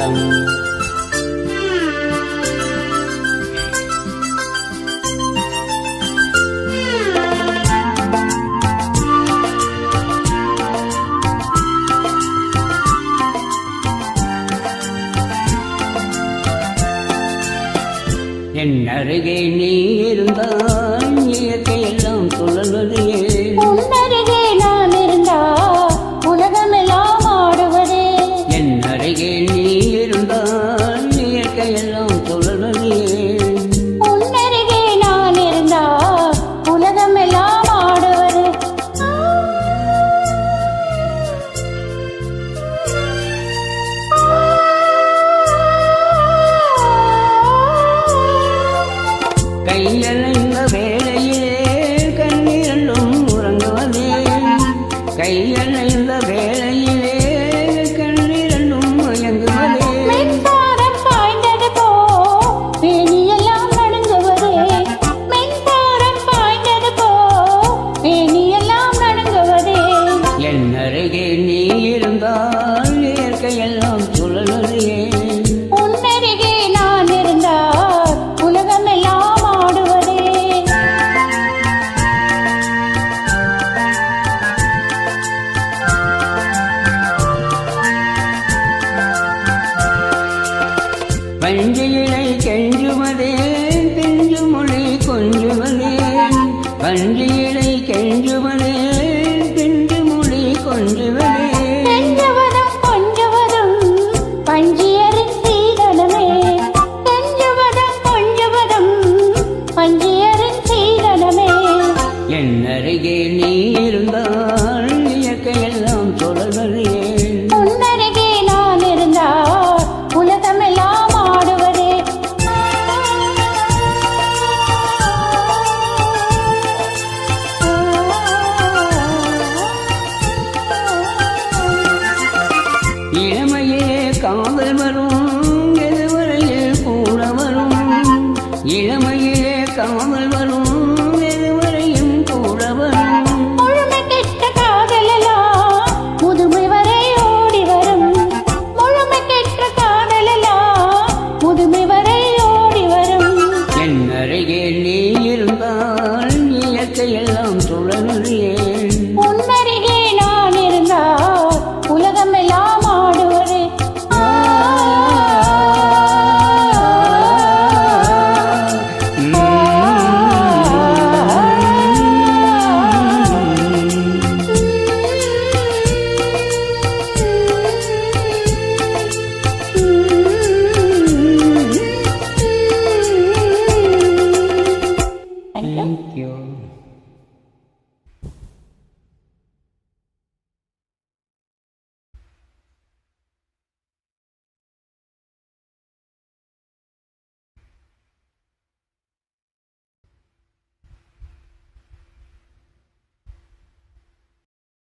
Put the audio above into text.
வணக்கம். என் அருகே நீ இருந்தால் இயற்கை எல்லாம் சுழல்வது ஏன்? கையலைந்த வேளையிலே கண்ணீரண்டும் மயங்குவதே மின்சாரம் பாய்ந்தது போ வேணியெல்லாம் நடுங்குவதே. மின்சாரம் பாய்ந்தது போ வேணியெல்லாம் நடுங்குவதே. என் அருகே நீ இருந்தால் காதல் வரும் எதுவரையில் கூட வரும். இளமையிலே காதல் வரும் எதுவரையும் கூட வரும். irmão.